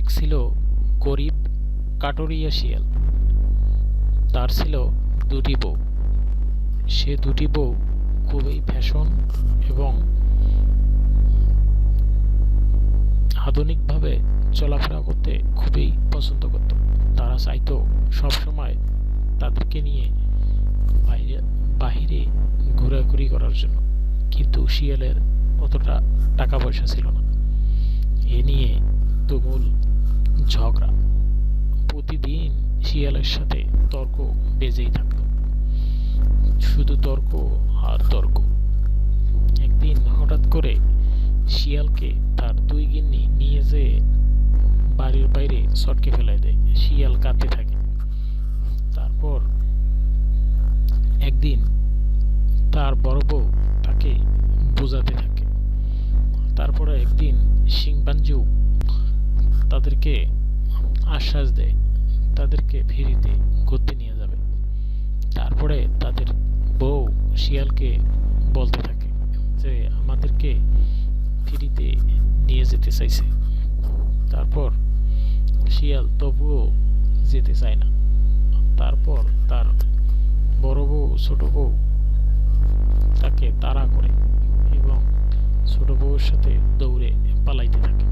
এক ছিল গরিব কাটরিয়া শিয়াল। তার ছিল দুটি বউ। সে দুটি বউ খুবই ফ্যাশন এবং আধুনিকভাবে চলাফেরা করতে খুবই পছন্দ করত। তারা চাইতো সবসময় তাদেরকে নিয়ে বাইরে, বাহিরে ঘোরাঘুরি করার জন্য। কিন্তু শিয়ালের অতটা টাকা পয়সা ছিল না। এ নিয়ে তুমুল ঝগড়া। প্রতিদিন শিয়ালের সাথে তর্ক বেজেই থাকতো। শুধু তর্ক আর তর্ক। একদিন হঠাৎ করে শিয়ালকে তার দুই গিন্নি নিয়ে যেয়ে বাড়ির বাইরে সটকে ফেলায় দেয়। শিয়াল কাঁদতে থাকে। তারপর একদিন তার বড় বউ তাকে বোঝাতে থাকে। তারপরে একদিন সিংবাঞ্জু তাদেরকে আশ্বাস দেয়, তাদেরকে ফিরিতে ঘুরতে নিয়ে যাবে। তারপরে তাদের বউ শিয়ালকে বলতে থাকে যে, আমাদেরকে ফিরিতে নিয়ে যেতে চাইছে। তারপর শিয়াল তবুও যেতে চায় না। তারপর তার বড় বউ, ছোট বউ তাকে তাড়া করে এবং ছোট বউয়ের সাথে দৌড়ে পালাইতে থাকে।